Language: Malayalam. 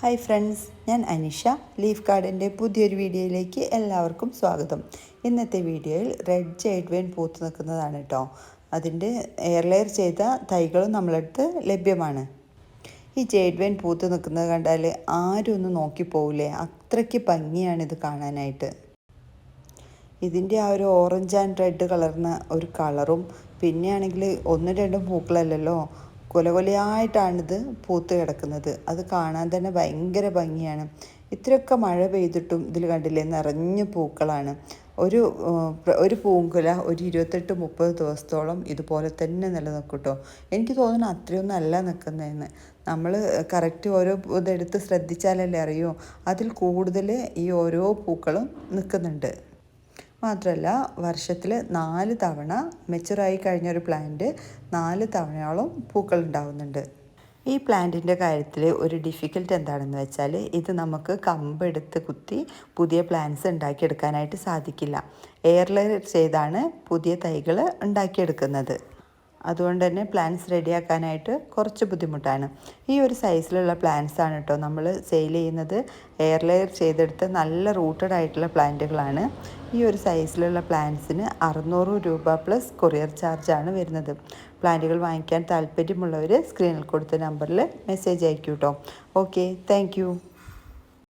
ഹായ് ഫ്രണ്ട്സ് ഞാൻ അനിഷ. ലീഫ് ഗാർഡന്റെ പുതിയൊരു വീഡിയോയിലേക്ക് എല്ലാവർക്കും സ്വാഗതം. ഇന്നത്തെ വീഡിയോയിൽ റെഡ് ജൈഡ് വെയിൻ പൂത്ത് നിൽക്കുന്നതാണ് കേട്ടോ അതിന്റെ എയർലെയർ ചെയ്ത തൈകളും നമ്മളടുത്ത് ലഭ്യമാണ്. ഈ ജൈഡ് വെയിൻ പൂത്ത് നിൽക്കുന്നത് കണ്ടാൽ ആരും ഒന്ന് നോക്കിപ്പോവില്ലേ അത്രയ്ക്ക് ഭംഗിയാണ് ഇത് കാണാനായിട്ട്. ഇതിന്റെ ആ ഒരു ഓറഞ്ച് ആൻഡ് റെഡ് കളർന്ന ഒരു കളറും പിന്നെയാണെങ്കിൽ ഒന്ന് രണ്ടും പൂക്കളല്ലല്ലോ? കൊല കൊലയായിട്ടാണിത് പൂത്ത് കിടക്കുന്നത്. അത് കാണാൻ തന്നെ ഭയങ്കര ഭംഗിയാണ്. ഇത്രയൊക്കെ മഴ പെയ്തിട്ടും ഇതിൽ കണ്ടില്ലേ നിറഞ്ഞ പൂക്കളാണ്. ഒരു ഒരു പൂങ്കുല ഒരു ഇരുപത്തെട്ട് മുപ്പത് ദിവസത്തോളം ഇതുപോലെ തന്നെ നിലനിൽക്കും കേട്ടോ എനിക്ക് തോന്നുന്നു അത്രയൊന്നും അല്ല നിൽക്കുന്നതെന്ന്. നമ്മൾ കറക്റ്റ് ഓരോ ഇതെടുത്ത് ശ്രദ്ധിച്ചാലല്ലേ അറിയൂ. അതിൽ കൂടുതൽ ഈ ഓരോ പൂക്കളും നിൽക്കുന്നുണ്ട്. മാത്രമല്ല വർഷത്തിൽ നാല് തവണ മെച്ചുറായി കഴിഞ്ഞ ഒരു പ്ലാന്റ് നാല് തവണയോളം പൂക്കൾ ഉണ്ടാവുന്നുണ്ട്. ഈ പ്ലാന്റിന്റെ കാര്യത്തിൽ ഒരു ഡിഫിക്കൽട്ട് എന്താണെന്ന് വെച്ചാൽ ഇത് നമുക്ക് കമ്പെടുത്ത് കുത്തി പുതിയ പ്ലാന്റ്സ് ഉണ്ടാക്കിയെടുക്കാനായിട്ട് സാധിക്കില്ല. എയർ ലെയർ ചെയ്താണ് പുതിയ തൈകൾ ഉണ്ടാക്കിയെടുക്കുന്നത്. അതുകൊണ്ട് തന്നെ പ്ലാന്റ്സ് റെഡിയാക്കാനായിട്ട് കുറച്ച് ബുദ്ധിമുട്ടാണ്. ഈ ഒരു സൈസിലുള്ള പ്ലാന്റ്സ് ആണ് കേട്ടോ നമ്മൾ സെയിൽ ചെയ്യുന്നത്. എയർ ലെയർ ചെയ്തെടുത്ത് നല്ല റൂട്ടഡ് ആയിട്ടുള്ള പ്ലാന്റുകളാണ്. ഈ ഒരു സൈസിലുള്ള പ്ലാന്റ്സിന് അറുന്നൂറ് രൂപ പ്ലസ് കൊറിയർ ചാർജാണ് വരുന്നത്. പ്ലാന്റുകൾ വാങ്ങിക്കാൻ താല്പര്യമുള്ളവർ സ്ക്രീനിൽ കൊടുത്ത നമ്പറിൽ മെസ്സേജ് അയക്കൂ കേട്ടോ ഓക്കെ താങ്ക്